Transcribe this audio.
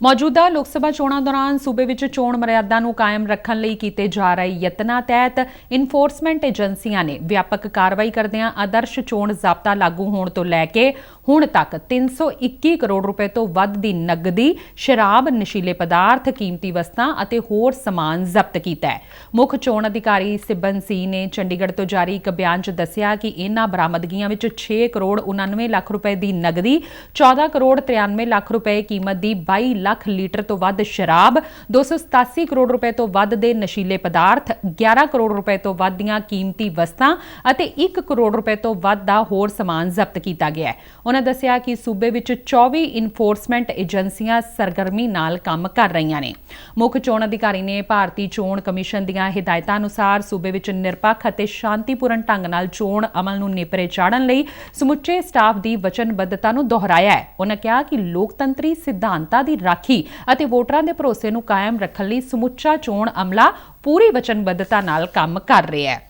ਮੌਜੂਦਾ ਲੋਕ ਸਭਾ ਚੋਣਾਂ ਦੌਰਾਨ ਸੂਬੇ ਵਿੱਚ ਚੋਣ ਮਰਿਆਦਾ ਨੂੰ ਕਾਇਮ ਰੱਖਣ ਲਈ ਕੀਤੇ ਜਾ ਰਹੇ ਯਤਨਾਂ ਤਹਿਤ ਇਨਫੋਰਸਮੈਂਟ ਏਜੰਸੀਆਂ ਨੇ ਵਿਆਪਕ ਕਾਰਵਾਈ ਕਰਦਿਆਂ ਆਦਰਸ਼ ਚੋਣ ਜ਼ਾਬਤਾ ਲਾਗੂ ਹੋਣ ਤੋਂ ਲੈ ਕੇ ਹੁਣ ਤੱਕ 321 ਕਰੋੜ ਰੁਪਏ ਤੋਂ ਵੱਧ ਦੀ ਨਗਦੀ, ਸ਼ਰਾਬ, ਨਸ਼ੀਲੇ ਪਦਾਰਥ, ਕੀਮਤੀ ਵਸਤਾਂ ਅਤੇ ਹੋਰ ਸਮਾਨ ਜ਼ਬਤ ਕੀਤਾ ਹੈ। ਮੁੱਖ ਚੋਣ ਅਧਿਕਾਰੀ ਸਿਬਨ ਸੀ ਨੇ ਚੰਡੀਗੜ੍ਹ ਤੋਂ ਜਾਰੀ ਇੱਕ ਬਿਆਨ 'ਚ ਦੱਸਿਆ ਕਿ ਇਹਨਾਂ ਬਰਾਮਦਗੀਆਂ ਵਿੱਚ 6 ਕਰੋੜ 99 ਲੱਖ ਰੁਪਏ ਦੀ ਨਗਦੀ, 14 ਕਰੋੜ 93 ਲੱਖ ਰੁਪਏ ਕੀਮਤ ਦੀ 22 ਲੱਖ ਲੀਟਰ ਤੋਂ ਵੱਧ ਸ਼ਰਾਬ, 287 ਕਰੋੜ ਰੁਪਏ ਤੋਂ ਵੱਧ ਦੇ ਨਸ਼ੀਲੇ ਪਦਾਰਥ, 11 ਕਰੋੜ ਰੁਪਏ ਤੋਂ ਵੱਧ ਦੀਆਂ ਕੀਮਤੀ ਵਸਤਾਂ ਅਤੇ 1 ਕਰੋੜ ਰੁਪਏ ਤੋਂ ਵੱਧ ਦਾ ਹੋਰ ਸਮਾਨ ਜ਼ਬਤ ਕੀਤਾ ਗਿਆ ਹੈ। ਉਨ੍ਹਾਂ ਦੱਸਿਆ ਕਿ ਸੂਬੇ ਵਿੱਚ 24 ਇਨਫੋਰਸਮੈਂਟ ਏਜੰਸੀਆਂ ਸਰਗਰਮੀ ਨਾਲ ਕੰਮ ਕਰ ਰਹੀਆਂ ਨੇ। ਮੁੱਖ ਚੋਣ ਅਧਿਕਾਰੀ ਨੇ ਭਾਰਤੀ ਚੋਣ ਕਮਿਸ਼ਨ ਦੀਆਂ ਹਦਾਇਤਾਂ ਅਨੁਸਾਰ ਸੂਬੇ ਵਿੱਚ ਨਿਰਪੱਖ ਅਤੇ ਸ਼ਾਂਤੀਪੂਰਨ ਢੰਗ ਨਾਲ ਚੋਣ ਅਮਲ ਨੂੰ ਨੇਪਰੇ ਚਾੜਨ ਲਈ ਸਮੁੱਚੇ ਸਟਾਫ ਦੀ ਵਚਨਬੱਧਤਾ ਨੂੰ ਦੁਹਰਾਇਆ ਹੈ। ਉਨ੍ਹਾਂ ਕਿਹਾ ਕਿ ਲੋਕਤੰਤਰੀ ਸਿਧਾਂਤਾਂ ਦੀ ਰਾਖੀ ਅਤੇ ਵੋਟਰਾਂ ਦੇ ਭਰੋਸੇ ਨੂੰ ਕਾਇਮ ਰੱਖਣ ਲਈ ਸਮੁੱਚਾ ਚੋਣ ਅਮਲਾ ਪੂਰੀ ਵਚਨਬੱਧਤਾ ਨਾਲ ਕੰਮ ਕਰ ਰਿਹਾ ਹੈ।